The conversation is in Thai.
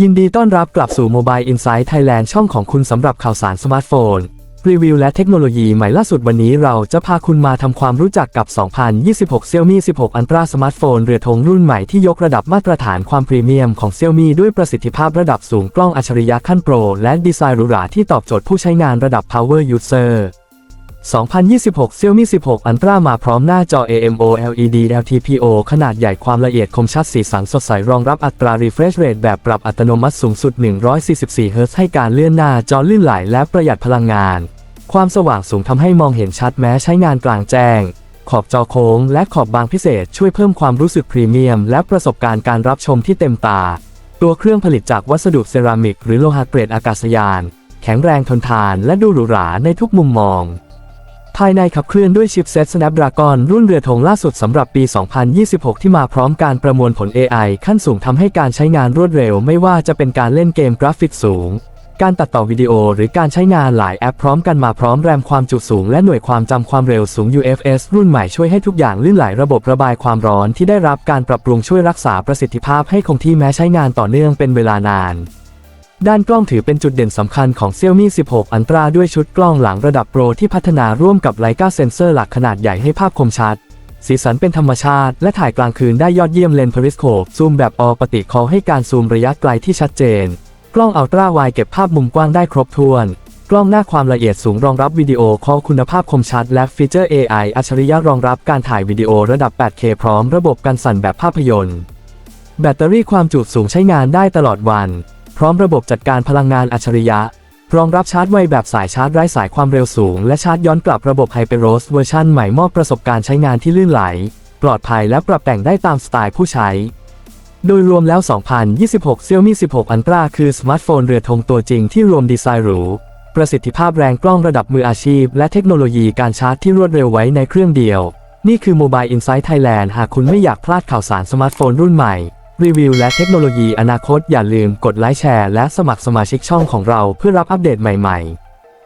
ยินดีต้อนรับกลับสู่ Mobile Insight Thailand ช่องของคุณสำหรับข่าวสารสมาร์ทโฟน รีวิวและเทคโนโลยีใหม่ล่าสุดวันนี้เราจะพาคุณมาทำความรู้จักกับ 2026 Xiaomi 16 Ultra สมาร์ทโฟนเรือธงรุ่นใหม่ที่ยกระดับมาตรฐานความพรีเมียมของ Xiaomi ด้วยประสิทธิภาพระดับสูงกล้องอัจฉริยะขั้นโปร และดีไซน์หรูหราที่ตอบโจทย์ผู้ใช้งานระดับ Power User 2026 Xiaomi 16 Ultra มาพร้อมหน้าจอ AMOLED LTPO ขนาดใหญ่ความละเอียดคมชัดสีสันสดใส รองรับอัตรา refresh rate แบบปรับอัตโนมัติสูงสุด 144 Hz ให้การเลื่อนหน้าจอลื่นไหลและประหยัดพลังงาน ความสว่างสูงทำให้มองเห็นชัดแม้ใช้งานกลางแจ้ง ขอบจอโค้งและขอบบางพิเศษช่วยเพิ่มความรู้สึกพรีเมียม และประสบการณ์การรับชมที่เต็มตา ตัวเครื่องผลิตจากวัสดุเซรามิก หรือโลหะเกรดอากาศยาน แข็งแรงทนทาน และดูหรูหราในทุกมุมมอง ภายในขับเคลื่อนด้วยชิปเซ็ต Snapdragon รุ่นเรือธงล่าสุดสำหรับปี 2026 ที่มาพร้อมการประมวลผล AI ขั้นสูงทำให้การใช้งานรวดเร็ว ไม่ว่าจะเป็นการเล่นเกมกราฟิกสูง การตัดต่อวิดีโอหรือการใช้งานหลายแอปพร้อมกันมาพร้อมแรมความจุสูงและหน่วยความจำความเร็วสูง UFS รุ่นใหม่ช่วยให้ทุกอย่างลื่นไหลระบบระบายความร้อนที่ได้รับการปรับปรุงช่วยรักษาประสิทธิภาพให้คงที่แม้ใช้งานต่อเนื่องเป็นเวลานาน ด้านกล้องถือเป็นจุดเด่นสำคัญของ Xiaomi 16 Ultra ด้วยชุดกล้องหลังระดับโปรที่พัฒนาร่วมกับ Leica Sensor หลักขนาดใหญ่ให้ภาพคมชัด สีสันเป็นธรรมชาติ และถ่ายกลางคืนได้ยอดเยี่ยมเลนส์ Periscope ซูมแบบออปติคอให้การซูมระยะไกลที่ชัดเจน กล้องอัลตร้าไวเก็บภาพมุมกว้างได้ครบถ้วน กล้องหน้าความละเอียดสูงรองรับวิดีโอคอลคุณภาพคมชัด และฟีเจอร์ AI อัจฉริยะรองรับการถ่ายวิดีโอระดับ 8K พร้อมระบบกันสั่นแบบภาพยนตร์ แบตเตอรี่ความจุสูงใช้งานได้ตลอดวัน ร้อมระบบจัดการพลังงานอัจฉริยะ รองรับชาร์จไวแบบสายชาร์จไร้สายความเร็วสูง และชาร์จย้อนกลับระบบ Hyperos เวอร์ชันใหม่มอบประสบการณ์ใช้งานที่ลื่นไหล ปลอดภัยและปรับแต่งได้ตามสไตล์ผู้ใช้ โดยรวมแล้ว 2026 Xiaomi 16 Ultra คือสมาร์ทโฟนเรือธงตัวจริงที่รวมดีไซน์หรูประสิทธิภาพแรงกล้องระดับมืออาชีพ และเทคโนโลยีการชาร์จที่รวดเร็วไว้ในเครื่องเดียว นี่คือ Mobile Insight Thailand หากคุณไม่อยากพลาดข่าวสารสมาร์ทโฟนรุ่นใหม่ รีวิวและเทคโนโลยีอนาคตอย่าลืมกดไลค์แชร์และสมัครสมาชิกช่องของเราเพื่อรับอัปเดตใหม่ๆ